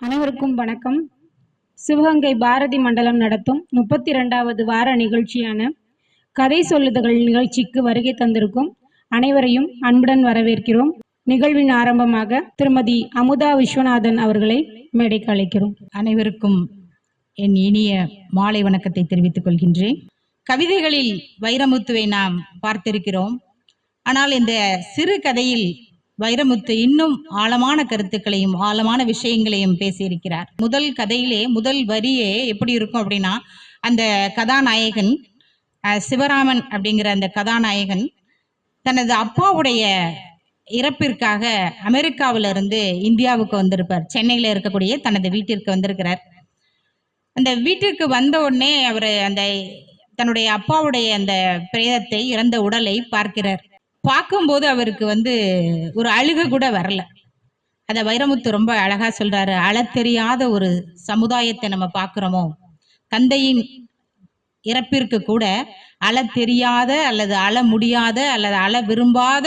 அனைவருக்கும் வணக்கம். சிவகங்கை பாரதி மண்டலம் நடத்தும் முப்பத்தி இரண்டாவது வார நிகழ்ச்சியான கதை சொல்லுதல் நிகழ்ச்சிக்கு வருகை தந்திருக்கும் அனைவரையும் அன்புடன் வரவேற்கிறோம். நிகழ்வின் ஆரம்பமாக திருமதி அமுதா விஸ்வநாதன் அவர்களை மேடைக்கு அழைக்கிறோம். அனைவருக்கும் என் இனிய மாலை வணக்கத்தை தெரிவித்துக் கொள்கின்றேன். கவிதைகளில் வைரமுத்துவை நாம் பார்த்திருக்கிறோம். ஆனால் இந்த சிறு கதையில் வைரமுத்து இன்னும் ஆழமான கருத்துக்களையும் ஆழமான விஷயங்களையும் பேசியிருக்கிறார். முதல் கதையிலே முதல் வரியே எப்படி இருக்கும் அப்படின்னா அந்த கதாநாயகன் சிவராமன் அப்படிங்கிற அந்த கதாநாயகன் தனது அப்பாவுடைய இறப்பிற்காக அமெரிக்காவில இருந்து இந்தியாவுக்கு வந்திருப்பார். சென்னையில இருக்கக்கூடிய தனது வீட்டிற்கு வந்திருக்கிறார். அந்த வீட்டிற்கு வந்த உடனே அவர் அந்த தன்னுடைய அப்பாவுடைய அந்த பிரேதத்தை இறந்த உடலை பார்க்கிறார். பார்க்கும்போது அவருக்கு வந்து ஒரு அழுக கூட வரல. அதை வைரமுத்து ரொம்ப அழகா சொல்றாரு. அழ தெரியாத ஒரு சமுதாயத்தை நம்ம பார்க்குறோமோ தந்தையின் இறப்பிற்கு கூட அழ தெரியாத அல்லது அழ முடியாத அல்லது அழ விரும்பாத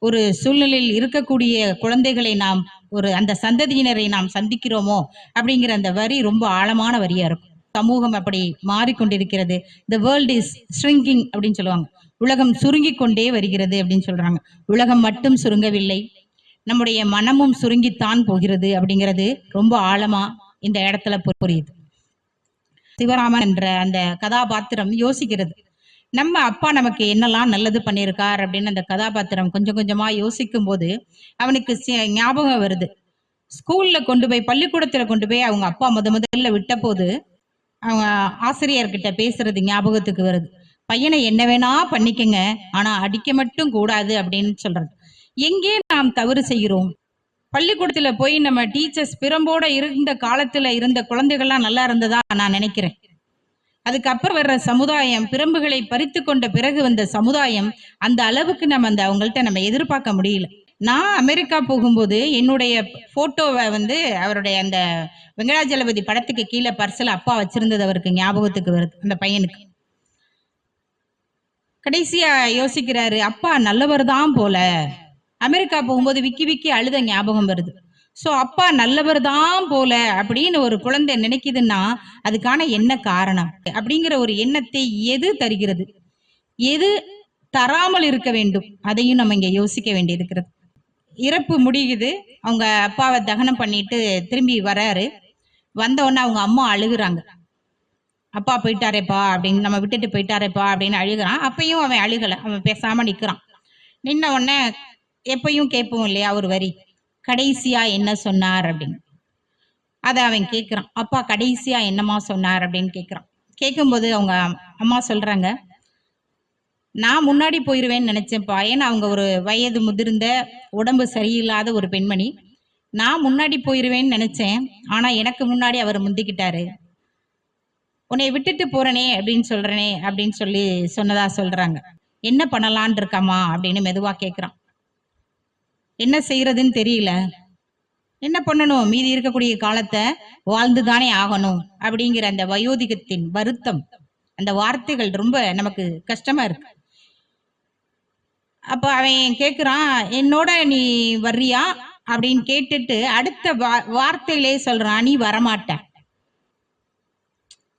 ஒரு சூழ்நிலையில் இருக்கக்கூடிய குழந்தைகளை நாம் ஒரு அந்த சந்ததியினரை நாம் சந்திக்கிறோமோ அப்படிங்கிற அந்த வரி ரொம்ப ஆழமான வரியா இருக்கும். சமூகம் அப்படி மாறிக்கொண்டிருக்கிறது. த வேர்ல்ட் இஸ் ஸ்ட்ரிங்கிங் அப்படின்னு சொல்லுவாங்க. உலகம் சுருங்கிக் கொண்டே வருகிறது அப்படின்னு சொல்றாங்க. உலகம் மட்டும் சுருங்கவில்லை. நம்முடைய மனமும் சுருங்கித்தான் போகிறது அப்படிங்கிறது ரொம்ப ஆழமா இந்த இடத்துல புரியுது. சிவராமன் என்ற அந்த கதாபாத்திரம் யோசிக்கிறது. நம்ம அப்பா நமக்கு என்னெல்லாம் நல்லது பண்ணியிருக்கார் அப்படின்னு அந்த கதாபாத்திரம் கொஞ்சம் கொஞ்சமா யோசிக்கும் போது அவனுக்கு ஞாபகம் வருது. ஸ்கூல்ல கொண்டு போய் பள்ளிக்கூடத்துல கொண்டு போய் அவங்க அப்பா முத முதல்ல விட்ட போது அவங்க ஆசிரியர்கிட்ட பேசுறது ஞாபகத்துக்கு வருது. பையனை என்ன வேணா பண்ணிக்கங்க. ஆனா அடிக்க மட்டும் கூடாது அப்படின்னு சொல்றது. எங்கே நாம் தவறு செய்கிறோம்? பள்ளிக்கூடத்துல போய் நம்ம டீச்சர்ஸ் பிறம்போட இருந்த காலத்துல இருந்த குழந்தைகள்லாம் நல்லா இருந்ததா நான் நினைக்கிறேன். அதுக்கப்புறம் வர்ற சமுதாயம் பிரம்புகளை பறித்து கொண்ட பிறகு வந்த சமுதாயம் அந்த அளவுக்கு நம்ம அந்த அவங்கள்ட்ட நம்ம எதிர்பார்க்க முடியல. நான் அமெரிக்கா போகும்போது என்னுடைய போட்டோவை வந்து அவருடைய அந்த வெங்கடாஜலபதி படத்துக்கு கீழே பர்சல் அப்பா வச்சிருந்தது அவருக்கு ஞாபகத்துக்கு வருது அந்த பையனுக்கு. கடைசியா யோசிக்கிறாரு அப்பா நல்லவர் தான் போல. அமெரிக்கா போகும்போது விக்கி விக்கி அழுத ஞாபகம் வருது. சோ அப்பா நல்லவர் தான் போல அப்படின்னு ஒரு குழந்தை நினைக்குதுன்னா அதுக்கான என்ன காரணம்? அப்படிங்கிற ஒரு எண்ணத்தை எது தருகிறது? எது தராமல் இருக்க வேண்டும்? அதையும் நம்ம இங்க யோசிக்க வேண்டியிருக்கிறது. இறப்பு முடியுது. அவங்க அப்பாவை தகனம் பண்ணிட்டு திரும்பி வராரு. வந்த உடனே அவங்க அம்மா அழுகுறாங்க. அப்பா போயிட்டாரேப்பா அப்படின்னு நம்ம விட்டுட்டு போயிட்டாரேப்பா அப்படின்னு அழுகிறான். அப்பயும் அவன் அழுகல. அவன் பேசாம நிக்கிறான். நின்ன உடனே எப்பயும் கேட்போம் இல்லையா ஒரு வரி. கடைசியா என்ன சொன்னார் அப்படின்னு. அதை அவன் கேட்குறான் அப்பா கடைசியா என்னமா சொன்னார் அப்படின்னு கேட்குறான் கேட்கும்போது அவங்க அம்மா சொல்றாங்க நான் முன்னாடி போயிருவேன்னு நினைச்சேன்ப்பா. ஏன்னா அவங்க ஒரு வயது முதிர்ந்த உடம்பு சரியில்லாத ஒரு பெண்மணி. நான் முன்னாடி போயிருவேன்னு நினைச்சேன். ஆனா எனக்கு முன்னாடி அவர் முந்திக்கிட்டாரு. உன்னை விட்டுட்டு போறனே அப்படின்னு சொல்றனே அப்படின்னு சொல்லி சொன்னதா சொல்றாங்க. என்ன பண்ணலான் இருக்காமா அப்படின்னு மெதுவா கேக்குறான். என்ன செய்யறதுன்னு தெரியல. என்ன பண்ணணும்? மீதி இருக்கக்கூடிய காலத்தை வாழ்ந்துதானே ஆகணும் அப்படிங்கிற அந்த வயோதிகத்தின் வருத்தம் அந்த வார்த்தைகள் ரொம்ப நமக்கு கஷ்டமா இருக்கு. அப்ப அவன் கேக்குறான் என்னோட நீ வர்றியா? அப்படின்னு கேட்டுட்டு அடுத்த வா- வார்த்தையிலே சொல்றான் நீ வரமாட்ட.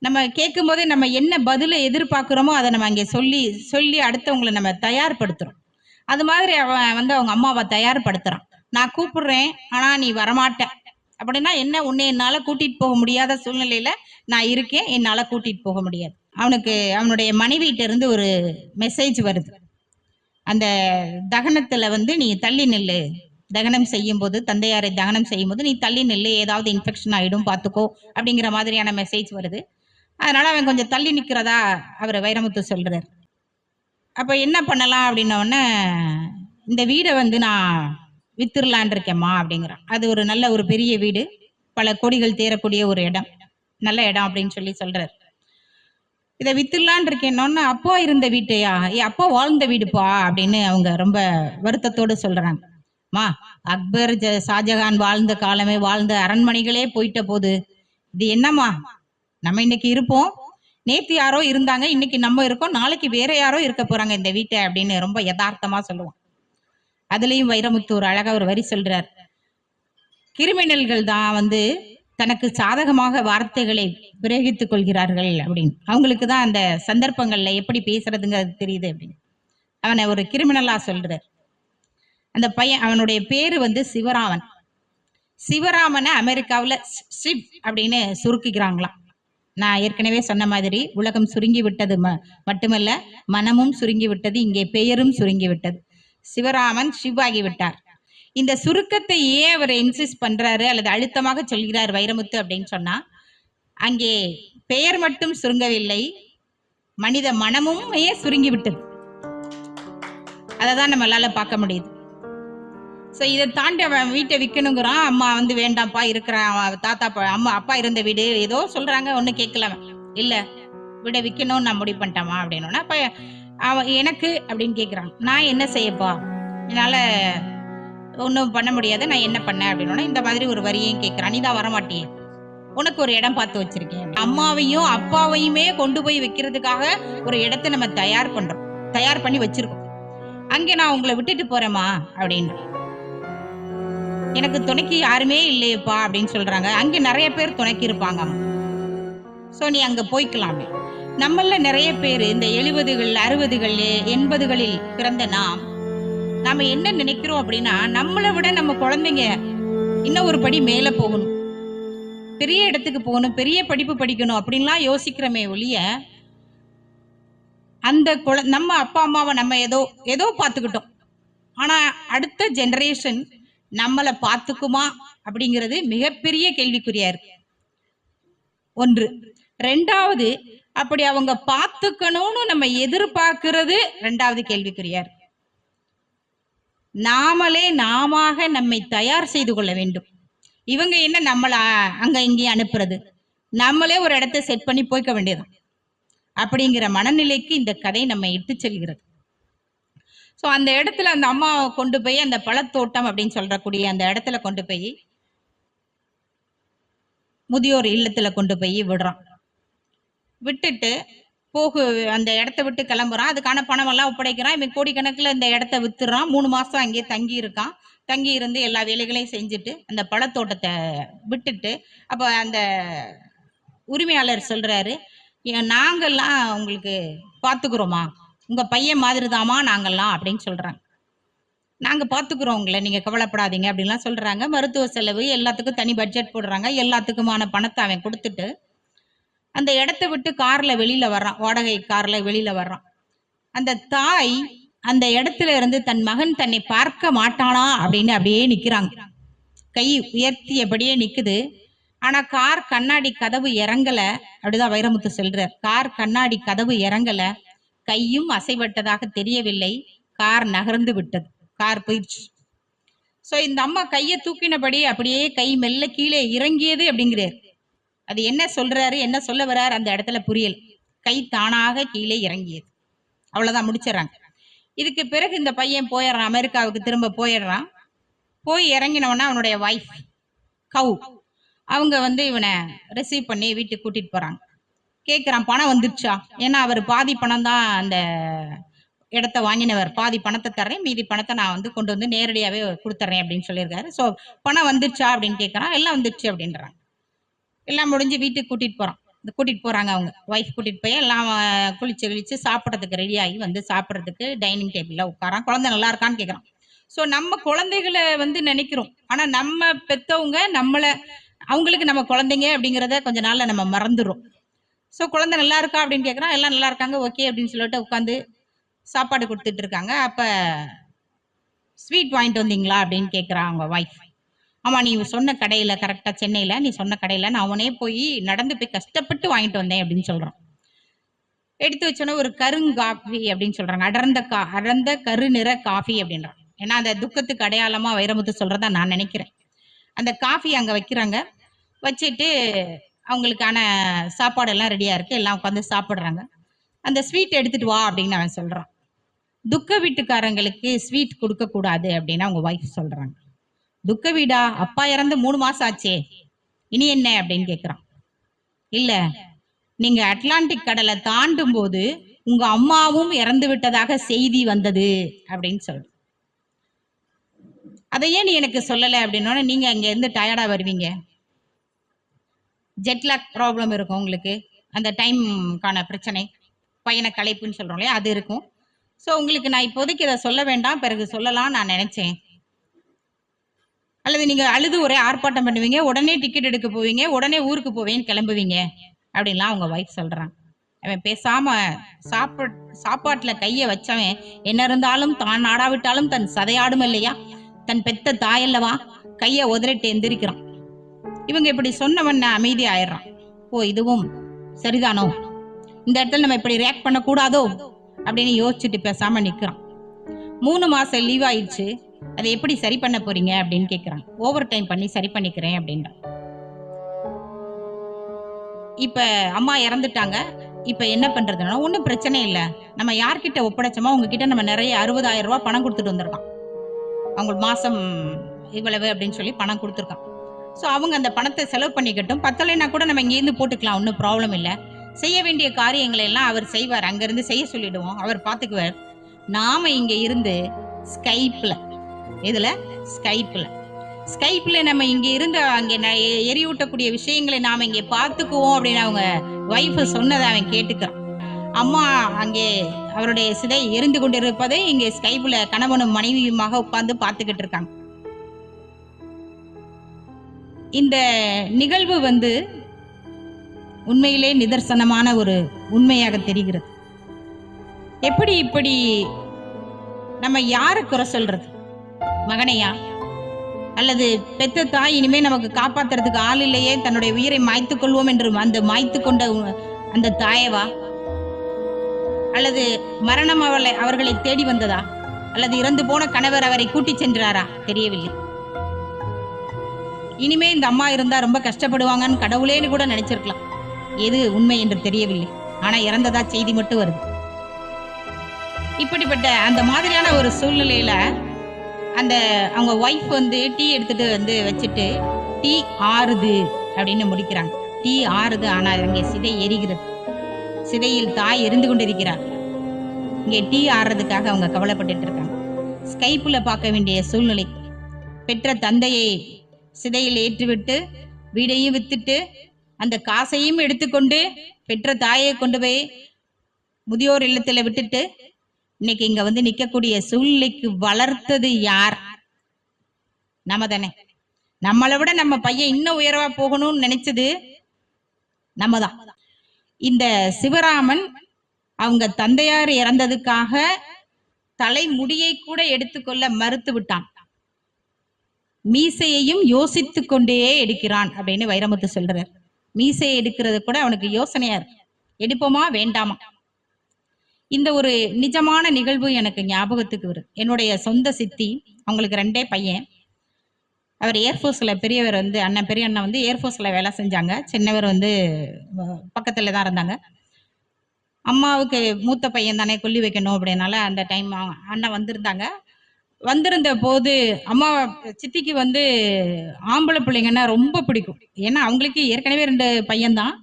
நம்ம கேட்கும் போதே நம்ம என்ன பதிலை எதிர்பார்க்குறோமோ அதை நம்ம அங்கே சொல்லி சொல்லி அடுத்தவங்களை நம்ம தயார்படுத்துகிறோம் அது மாதிரி அவன் வந்து அவங்க அம்மாவை தயார்படுத்துகிறான் நான் கூப்பிடுறேன் ஆனால் நீ வரமாட்ட. அப்படின்னா என்ன உன்னை என்னால் கூட்டிகிட்டு போக முடியாத சூழ்நிலையில் நான் இருக்கேன் என்னால் கூட்டிகிட்டு போக முடியாது. அவனுக்கு அவனுடைய மனைவிட்ட இருந்து ஒரு மெசேஜ் வருது. அந்த தகனத்தில் வந்து நீ தள்ளி நில்லு. தகனம் செய்யும் போது தந்தையாரை தகனம் செய்யும் போது நீ தள்ளி நில்லு. ஏதாவது இன்ஃபெக்ஷன் ஆகிடும் பார்த்துக்கோ அப்படிங்கிற மாதிரியான மெசேஜ் வருது. அதனால அவன் கொஞ்சம் தள்ளி நிற்கிறதா அவர் வைரமுத்து சொல்றார். அப்போ என்ன பண்ணலாம் அப்படின்னோடனே இந்த வீடை வந்து நான் வித்துடலான் இருக்கேம்மா அப்படிங்கிறான். அது ஒரு நல்ல ஒரு பெரிய வீடு. பல கொடிகள் தேரக்கூடிய ஒரு இடம். நல்ல இடம் அப்படின்னு சொல்லி சொல்றாரு. இதை வித்துடலான் இருக்கேன்னு அப்போ இருந்த வீட்டையா? ஏ அப்போ வாழ்ந்த வீடுப்பா அப்படின்னு அவங்க ரொம்ப வருத்தத்தோடு சொல்றாங்க. மா அக்பர் ஜ- ஷாஜகான் வாழ்ந்த காலமே வாழ்ந்த அரண்மனைகளே போயிட்ட போது இது என்னம்மா? நம்ம இன்னைக்கு இருப்போம். நேத்து யாரோ இருந்தாங்க இன்னைக்கு நம்ம இருக்கோம். நாளைக்கு வேற யாரோ இருக்க போறாங்க இந்த வீட்டை அப்படின்னு ரொம்ப யதார்த்தமா சொல்லுவோம். அதுலயும் வைரமுத்து ஒரு அழகா ஒரு வரி சொல்றார். கிரிமினல்கள் தான் வந்து தனக்கு சாதகமாக வார்த்தைகளை பிரயோகித்துக் கொள்கிறார்கள் அப்படின்னு. அவங்களுக்கு தான் அந்த சந்தர்ப்பங்கள்ல எப்படி பேசுறதுங்கிறது தெரியுது அப்படின்னு. அவனை ஒரு கிரிமினலா சொல்றார். அந்த பையன் அவனுடைய பேரு வந்து சிவராமன். சிவராமனை அமெரிக்காவில் சிப் அப்படின்னு சுருக்கிக்கிறாங்களாம் நான் ஏற்கனவே சொன்ன மாதிரி உலகம் சுருங்கி விட்டது ம- மட்டுமல்ல மனமும் சுருங்கி விட்டது இங்கே பெயரும் சுருங்கி விட்டது சிவராமன் சிவாகி விட்டார் இந்த சுருக்கத்தை ஏன் அவர் இன்சிஸ்ட் பண்றாரு அல்லது அழுத்தமாக சொல்கிறார் வைரமுத்து அப்படின்னு சொன்னா அங்கே பெயர் மட்டும் சுருங்கவில்லை மனித மனமும் ஏன் சுருங்கி விட்டது அதை தான் நம்மளால பார்க்க முடியுது. ஸோ இதை தாண்டி அவன் வீட்டை விற்கணுங்கிறான் அம்மா வந்து வேண்டாம்ப்பா இருக்கிறான். அவன் தாத்தா பா- அம்மா அப்பா இருந்த வீடு. ஏதோ சொல்றாங்க ஒன்றும் கேட்கல அவன். இல்ல வீடை விற்கணும்னு நான் முடிவு பண்ணிட்டேமா அப்படின்னா அப்ப அவன் எனக்கு அப்படின்னு கேட்குறான் நான் என்ன செய்யப்பா? என்னால ஒன்றும் பண்ண முடியாது. நான் என்ன பண்ணேன்? அப்படின்னா இந்த மாதிரி ஒரு வரியையும் கேட்குறான் நீ தான் வரமாட்டியே. உனக்கு ஒரு இடம் பார்த்து வச்சிருக்கேன். அம்மாவையும் அப்பாவையுமே கொண்டு போய் வைக்கிறதுக்காக ஒரு இடத்த நம்ம தயார் பண்றோம். தயார் பண்ணி வச்சிருக்கோம். அங்கே நான் உங்களை விட்டுட்டு போறேம்மா அப்படின்னு எனக்கு துணைக்கு யாருமே இல்லையப்பா அப்படின்னு சொல்றாங்க. அங்க நிறைய பேர் துணைக்கு இருப்பாங்க சோ நீ அங்க போய்க்கலாம். நம்மள நிறைய பேர் இந்த எழுபதுகள் அறுபதுகள் எண்பதுகளில் பிறந்த நாம் நாம என்ன நினைக்கிறோம் அப்படின்னா நம்மளை விட நம்ம குழந்தைங்க இன்னும் ஒரு படி மேல போகணும். பெரிய இடத்துக்கு போகணும் பெரிய படிப்பு படிக்கணும் அப்படின்லாம் யோசிக்கிறோமே ஒழிய அந்த குழ நம்ம அப்பா அம்மாவை நம்ம ஏதோ ஏதோ பார்த்துக்கிட்டோம். ஆனா அடுத்த ஜென்ரேஷன் நம்மளை பார்த்துக்குமா அப்படிங்கிறது மிகப்பெரிய கேள்விக்குறியா இருக்கு. ஒன்று. ரெண்டாவது அப்படி அவங்க பார்த்துக்கணும்னு நம்ம எதிர்பார்க்கிறது ரெண்டாவது கேள்விக்குறியா இருக்கு. நாமளே நாமாக நம்மை தயார் செய்து கொள்ள வேண்டும். இவங்க என்ன நம்மள அங்க இங்கேயும் அனுப்புறது? நம்மளே ஒரு இடத்த செட் பண்ணி போய்க்க வேண்டியதான் அப்படிங்கிற மனநிலைக்கு இந்த கதை நம்ம இட்டு செல்கிறது. ஸோ அந்த இடத்துல அந்த அம்மா கொண்டு போய் அந்த பழத்தோட்டம் அப்படின்னு சொல்றக்கூடிய அந்த இடத்துல கொண்டு போய் முதியோர் இல்லத்துல கொண்டு போய் விடுறான். விட்டுட்டு போகு அந்த இடத்த விட்டு கிளம்புறான். அதுக்கான பணம் எல்லாம் ஒப்படைக்கிறான். இவன் கோடிக்கணக்கில் இந்த இடத்த வித்துறான். மூணு மாசம் அங்கேயே தங்கி இருக்கான் தங்கி இருந்து எல்லா வேலைகளையும் செஞ்சுட்டு அந்த பழத்தோட்டத்தை விட்டுட்டு அப்போ அந்த உரிமையாளர் சொல்றாரு நாங்கள்லாம் உங்களுக்கு பார்த்துக்குறோமா உங்க பையன் மாதிரி தாமா நாங்கள்லாம் அப்படின்னு சொல்றாங்க. நாங்க பாத்துக்கிறோம் உங்களை நீங்க கவலைப்படாதீங்க அப்படின்லாம் சொல்றாங்க. மருத்துவ செலவு எல்லாத்துக்கும் தனி பட்ஜெட் போடுறாங்க. எல்லாத்துக்குமான பணத்தை அவன் கொடுத்துட்டு அந்த இடத்த விட்டு கார்ல வெளியில வர்றான். வாடகை கார்ல வெளியில வர்றான். அந்த தாய் அந்த இடத்துல இருந்து தன் மகன் தன்னை பார்க்க மாட்டானா அப்படின்னு அப்படியே நிக்கிறாங்க. கை உயர்த்தியபடியே நிக்குது. ஆனா கார் கண்ணாடி கதவு இறங்கல. அப்படிதான் வைரமுத்து சொல்றார். கார் கண்ணாடி கதவு இறங்கல. கையும் அசைவட்டதாக தெரியவில்லை. கார் நகர்ந்து விட்டது. கார் போயிடுச்சு. ஸோ இந்த அம்மா கையை தூக்கினபடி அப்படியே கை மெல்ல கீழே இறங்கியது அப்படிங்கிறார். அது என்ன சொல்றாரு என்ன சொல்ல வர்றாரு அந்த இடத்துல புரியல். கை தானாக கீழே இறங்கியது. அவ்வளோதான் முடிச்சிடறாங்க. இதுக்கு பிறகு இந்த பையன் போயிடுறான் அமெரிக்காவுக்கு திரும்ப போயிடுறான். போய் இறங்கினவனா அவனுடைய வைஃப் கவு அவங்க வந்து இவனை ரிசீவ் பண்ணி வீட்டுக்கு கூட்டிட்டு போறாங்க. கேக்குறான் பணம் வந்துருச்சா? ஏன்னா அவர் பாதி பணம் தான் அந்த இடத்த வாங்கினவர். பாதி பணத்தை தர்றேன் மீதி பணத்தை நான் வந்து கொண்டு வந்து நேரடியாவே கொடுத்துட்றேன் அப்படின்னு சொல்லியிருக்காரு. ஸோ பணம் வந்துருச்சா அப்படின்னு கேட்குறான் எல்லாம் வந்துருச்சு அப்படின்றாங்க. எல்லாம் முடிஞ்சு வீட்டுக்கு கூட்டிட்டு போறான். இந்த கூட்டிட்டு போறாங்க அவங்க. ஒய்ஃப் கூட்டிட்டு போய் எல்லாம் அஹ், குளிச்சு கிழிச்சு சாப்பிட்றதுக்கு ரெடி ஆகி வந்து சாப்பிட்றதுக்கு டைனிங் டேபிள்ல உட்காரான். குழந்தை நல்லா இருக்கான்னு கேட்குறான் ஸோ நம்ம குழந்தைகளை வந்து நினைக்கிறோம். ஆனா நம்ம பெத்தவங்க நம்மளை அவங்களுக்கு நம்ம குழந்தைங்க அப்படிங்கிறத கொஞ்ச நாள்ல நம்ம மறந்துடும் ஸோ குழந்தை நல்லா இருக்கா அப்படின்னு கேட்குறான் எல்லாம் நல்லா இருக்காங்க ஓகே அப்படின்னு சொல்லிட்டு உட்காந்து சாப்பாடு கொடுத்துட்டு இருக்காங்க. அப்போ ஸ்வீட் வாங்கிட்டு வந்தீங்களா அப்படின்னு கேட்குறான் அவங்க ஒய்ஃப் ஆமாம் நீ சொன்ன கடையில் கரெக்டாக சென்னையில் நீ சொன்ன கடையில் நான் அவனே போய் நடந்து போய் கஷ்டப்பட்டு வாங்கிட்டு வந்தேன் அப்படின்னு சொல்கிறான் எடுத்து வச்சோன்னே ஒரு கருங்காஃபி அப்படின்னு சொல்கிறாங்க அடர்ந்த கா அடர்ந்த கருநிற காஃபி அப்படின்றான். ஏன்னா அந்த துக்கத்துக்கு அடையாளமாக வைரமுத்து சொல்கிறதா நான் நினைக்கிறேன். அந்த காஃபி அங்கே வைக்கிறாங்க. வச்சுட்டு அவங்களுக்கான சாப்பாடு எல்லாம் ரெடியாக இருக்குது எல்லாம் உட்காந்து சாப்பிட்றாங்க. அந்த ஸ்வீட் எடுத்துட்டு வா அப்படின்னு அவன் சொல்கிறான் துக்க வீட்டுக்காரங்களுக்கு ஸ்வீட் கொடுக்கக்கூடாது அப்படின்னு அவங்க ஒய்ஃப் சொல்கிறாங்க துக்க வீடா? அப்பா இறந்து மூணு மாதம் ஆச்சே. இனி என்ன அப்படின்னு கேட்குறான் இல்லை நீங்கள் அட்லாண்டிக் கடலை தாண்டும் போது உங்க அம்மாவும் இறந்து விட்டதாக செய்தி வந்தது அப்படின்னு சொல்ற அதை ஏன் நீ எனக்கு சொல்லலை அப்படின்னோட நீங்க அங்க இருந்து டயர்டா வருவீங்க. ஜெட்லாக் ப்ராப்ளம் இருக்கும் உங்களுக்கு. அந்த டைம்க்கான பிரச்சனை. பயண கலைப்புன்னு சொல்கிறோம் இல்லையா அது இருக்கும். ஸோ உங்களுக்கு நான் இப்போதைக்கு இதை சொல்ல வேண்டாம். பிறகு சொல்லலாம் நான் நினைச்சேன். அல்லது நீங்கள் அழுது ஒரே ஆர்ப்பாட்டம் பண்ணுவீங்க உடனே டிக்கெட் எடுக்க போவீங்க உடனே ஊருக்கு போவேன்னு கிளம்புவீங்க அப்படின்லாம் அவங்க ஒய்ஃப் சொல்கிறான் அவன் பேசாம சாப்பாட் சாப்பாட்டுல கைய வச்சவன் என்ன இருந்தாலும் தான் ஆடாவிட்டாலும் தன் சதையாடும் இல்லையா? தன் பெத்த தாயல்லவா? கைய உதறிட்டு எந்திரிக்கிறான். இவங்க இப்படி சொன்னவன் அமைதி ஆயிடுறான். ஓ இதுவும் சரிதானோ? இந்த இடத்துல நம்ம இப்படி ரியாக்ட் பண்ணக்கூடாதோ? அப்படின்னு யோசிச்சுட்டு பேசாம நிக்கிறான். மூணு மாசம் லீவ் ஆயிடுச்சு. அதை எப்படி சரி பண்ண போறீங்க? அப்படின்னு கேட்குறான் ஓவர் டைம் பண்ணி சரி பண்ணிக்கிறேன் அப்படின்றான். இப்ப அம்மா இறந்துட்டாங்க. இப்ப என்ன பண்றதுன்னா ஒன்றும் பிரச்சனை இல்லை. நம்ம யார்கிட்ட ஒப்படைச்சோமோ உங்ககிட்ட நம்ம நிறைய அறுபதாயிரம் ரூபாய் பணம் கொடுத்துட்டு வந்திருக்கோம் அவங்க மாசம் இவ்வளவு அப்படின்னு சொல்லி பணம் கொடுத்துருக்கான். ஸோ அவங்க அந்த பணத்தை செலவு பண்ணிக்கட்டும். பத்தலைன்னா கூட நம்ம இங்கேருந்து போட்டுக்கலாம். ஒன்றும் ப்ராப்ளம் இல்லை. செய்ய வேண்டிய காரியங்களை எல்லாம் அவர் செய்வார். அங்கேருந்து செய்ய சொல்லிடுவோம். அவர் பார்த்துக்குவார். நாம் இங்கே இருந்து ஸ்கைப்பில் இதில் ஸ்கைப்பில் ஸ்கைப்பில் நம்ம இங்கே இருந்து அங்கே ந- எ- எரியூட்டக்கூடிய விஷயங்களை நாம் இங்கே பார்த்துக்குவோம் அப்படின்னு அவங்க ஒய்ஃபு சொன்னதை அவன் கேட்டுக்கிறான். அம்மா அங்கே அவருடைய சிதை எரிந்து கொண்டிருப்பதை இங்கே ஸ்கைப்பில் கணவனும் மனைவியுமாக உட்காந்து பார்த்துக்கிட்டு இருக்காங்க. இந்த நிகழ்வு வந்து உண்மையிலே நிதர்சனமான ஒரு உண்மையாக தெரிகிறது. எப்படி இப்படி நம்ம யாரை குறை சொல்றது? மகனையா? அல்லது பெத்த தாய் இனிமே நமக்கு காப்பாத்துறதுக்கு ஆள் இல்லையே தன்னுடைய உயிரை மாய்த்து கொள்வோம் என்று அந்த மாய்த்து கொண்ட உ- அந்த தாயவா? அல்லது மரணம் அவளை அவர்களை தேடி வந்ததா? அல்லது இறந்து போன கணவர் அவரை கூட்டிச் சென்றாரா? தெரியவில்லை. இனிமே இந்த அம்மா இருந்தா ரொம்ப கஷ்டப்படுவாங்கன்னு கடவுளேன்னு கூட நினைச்சிருக்கலாம். எது உண்மை என்று தெரியவில்லை. ஆனா இறந்ததா செய்தி மட்டும் வருது. இப்படிப்பட்ட அந்த மாதிரியான ஒரு சூழ்நிலையில அந்த அவங்க ஒய்ஃப் வந்து டீ எடுத்துட்டு வந்து வச்சுட்டு டீ ஆறுது அப்படின்னு முடிக்கிறாங்க. டீ ஆறுது ஆனால் அங்கே சிதை எரிகிறது. சிதையில் தாய் எரிந்து கொண்டிருக்கிறார். இங்கே டீ ஆறுறதுக்காக அவங்க கவலைப்பட்டு இருக்காங்க. ஸ்கைப்புல பார்க்க வேண்டிய சூழ்நிலை. பெற்ற தந்தையை சிதையில் ஏற்றிவிட்டு வீடையும் வித்துட்டு அந்த காசையும் எடுத்துக்கொண்டு பெற்ற தாயை கொண்டு போய் முதியோர் இல்லத்துல விட்டுட்டு இன்னைக்கு இங்க வந்து நிக்கக்கூடிய சூழ்நிலைக்கு வளர்த்தது யார்? நம்ம தானே நம்மளை விட நம்ம பையன் இன்னும் உயர்வா போகணும்னு நினைச்சது நம்ம தான் இந்த சிவராமன் அவங்க தந்தையார் இறந்ததுக்காக தலைமுடியை கூட எடுத்துக்கொள்ள மறுத்து விட்டான். மீசையையும் யோசித்து கொண்டே எடுக்கிறான் அப்படின்னு வைரமுத்து சொல்றார். மீசையை எடுக்கிறது கூட அவனுக்கு யோசனையா இருக்கு. எடுப்போமா வேண்டாமா? இந்த ஒரு நிஜமான நிகழ்வு எனக்கு ஞாபகத்துக்கு வரும். என்னுடைய சொந்த சித்தி அவங்களுக்கு ரெண்டே பையன். அவர் ஏர்ஃபோர்ஸில் பெரியவர் வந்து அண்ணன் பெரிய அண்ணன் வந்து ஏர்ஃபோர்ஸில் வேலை செஞ்சாங்க. சின்னவர் வந்து பக்கத்தில் தான் இருந்தாங்க. அம்மாவுக்கு மூத்த பையன் தானே கொல்லி வைக்கணும் அப்படின்னால அந்த டைம் அண்ணன் வந்திருந்தாங்க. வந்திருந்த போது அம்மா சித்திக்கு வந்து ஆம்பளை பிள்ளைங்கன்னா ரொம்ப பிடிக்கும். ஏன்னா அவங்களுக்கு ஏற்கனவே ரெண்டு பையன்தான்.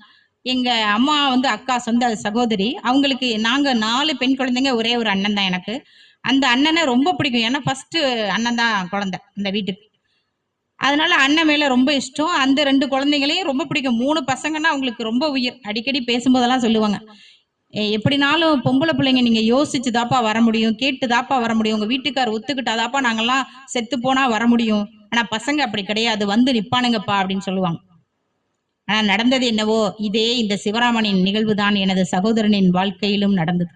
எங்க அம்மா வந்து அக்கா சொந்த சகோதரி. அவங்களுக்கு நாங்க நாலு பெண் குழந்தைங்க ஒரே ஒரு அண்ணன் தான் எனக்கு. அந்த அண்ணனை ரொம்ப பிடிக்கும். ஏன்னா ஃபர்ஸ்ட் அண்ணன் தான் குழந்தை இந்த வீட்டுக்கு. அதனால அண்ணன் மேல ரொம்ப இஷ்டம். அந்த ரெண்டு குழந்தைங்களையும் ரொம்ப பிடிக்கும். மூணு பசங்கன்னா அவங்களுக்கு ரொம்ப உயிர். அடிக்கடி பேசும்போதெல்லாம் சொல்லுவாங்க. எப்படினாலும் பொம்பளை பிள்ளைங்க நீங்க யோசிச்சுதாப்பா வர முடியும் கேட்டுதாப்பா வர முடியும் உங்க வீட்டுக்கார் ஒத்துக்கிட்டாதாப்பா நாங்கெல்லாம் செத்து போனா வர முடியும். ஆனா பசங்க அப்படி கிடையாது வந்து நிப்பானுங்கப்பா அப்படின்னு சொல்லுவாங்க. ஆனா நடந்தது என்னவோ இதே இந்த சிவராமனின் நிகழ்வு தான் எனது சகோதரனின் வாழ்க்கையிலும் நடந்தது.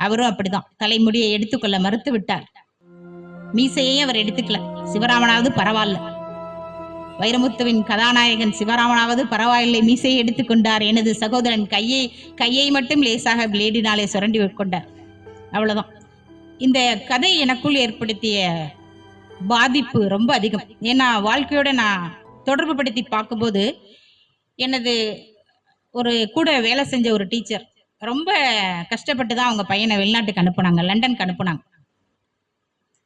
அவரும் அப்படிதான் தலைமுடியை எடுத்துக்கொள்ள மறுத்து விட்டார் மீசையையும் அவர் எடுத்துக்கல சிவராமனாவது பரவாயில்ல. வைரமுத்துவின் கதாநாயகன் சிவராமனாவது பரவாயில்லை மீசையை எடுத்துக்கொண்டார் எனது சகோதரன் கையை கையை மட்டும் லேசாக பிளேடினாலே சுரண்டி கொண்டார் அவ்வளவுதான். இந்த கதை எனக்குள் ஏற்படுத்திய பாதிப்பு ரொம்ப அதிகம். ஏன்னா வாழ்க்கையோட நான் தொடர்பு படுத்தி பார்க்கும்போது எனது ஒரு கூட வேலை செஞ்ச ஒரு டீச்சர் ரொம்ப கஷ்டப்பட்டு தான் அவங்க பையனை வெளிநாட்டுக்கு அனுப்புனாங்க லண்டனுக்கு அனுப்புனாங்க.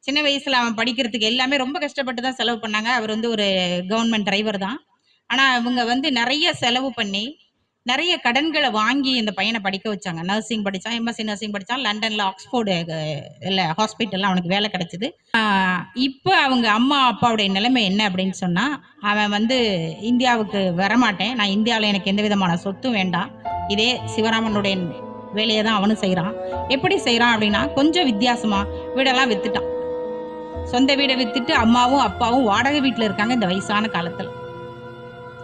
சின்ன வயசுல அவன் படிக்கிறதுக்கு எல்லாமே ரொம்ப கஷ்டப்பட்டு தான் செலவு பண்ணாங்க. அவர் வந்து ஒரு கவர்மெண்ட் டிரைவர் தான். ஆனா அவங்க வந்து நிறைய செலவு பண்ணி நிறைய கடன்களை வாங்கி இந்த பையனை படிக்க வச்சாங்க. நர்சிங் படிச்சான் எம்எஸ்சி நர்சிங் படிச்சான் லண்டனில் ஆக்ஸ்போர்டு இல்லை ஹாஸ்பிட்டலில் அவனுக்கு வேலை கிடைச்சிது. இப்போ அவங்க அம்மா அப்பாவுடைய நிலைமை என்ன அப்படின்னு சொன்னால் அவன் வந்து இந்தியாவுக்கு வரமாட்டேன். நான் இந்தியாவில் எனக்கு எந்த விதமான சொத்தும் வேண்டாம். இதே சிவராமனுடைய வேலையை தான் அவனும் செய்கிறான் எப்படி செய்கிறான் அப்படின்னா கொஞ்சம் வித்தியாசமாக வீடெல்லாம் வித்துட்டான். சொந்த வீடை வித்துட்டு அம்மாவும் அப்பாவும் வாடகை வீட்டில் இருக்காங்க இந்த வயசான காலத்தில்.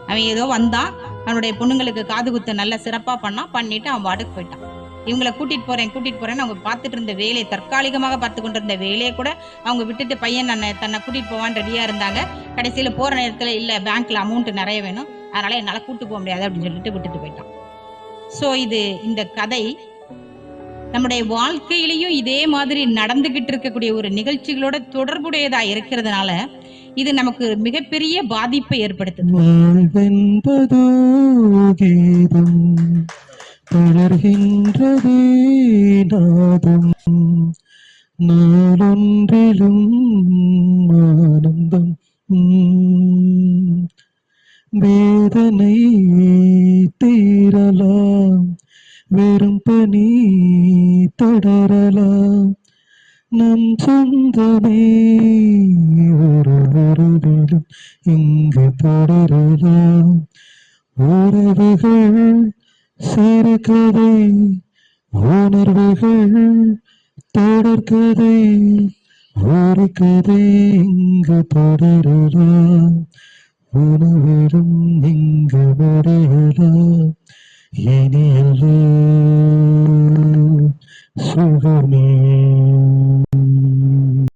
அவன் ஏதோ வந்தான் அவனுடைய பொண்ணுங்களுக்கு காது குத்த நல்லா சிறப்பா பண்ணான் பண்ணிட்டு அவன் வாடகை போயிட்டான். இவங்களை கூட்டிட்டு போறேன் கூட்டிட்டு போறேன்னு அவங்க பார்த்துட்டு இருந்த வேலையை தற்காலிகமாக பார்த்து கொண்டிருந்த வேலையை கூட அவங்க விட்டுட்டு பையன் தன்னை தன்னை கூட்டிட்டு போவான்னு ரெடியா இருந்தாங்க. கடைசியில போற நேரத்துல இல்ல பேங்க்ல அமௌண்ட் நிறைய வேணும். அதனால என்னால கூட்டு போக முடியாது அப்படின்னு சொல்லிட்டு விட்டுட்டு போயிட்டான். சோ இது இந்த கதை. நம்முடைய வாழ்க்கையிலையும் இதே மாதிரி நடந்துகிட்டு இருக்கக்கூடிய ஒரு நிகழ்ச்சிகளோட தொடர்புடையதா இருக்கிறதுனால இது நமக்கு மிகப்பெரிய பாதிப்பை ஏற்படுத்தும் வாழ்வென்பதோ நாளொன்றிலும் ஆனந்தம். வேதனை தீரலாம் வெறும் பனி தொடரலாம் நம் சொந்தமே ஒரு உறவிலும் இங்கு தொடரலாம் உறவுகள் சிறுகதை உணர்வுகள் தொடர்கதை ஒரு கதை இங்கு தொடரலாம் உணவிலும் இங்கு முடியலாம் இனியல்ல 送给你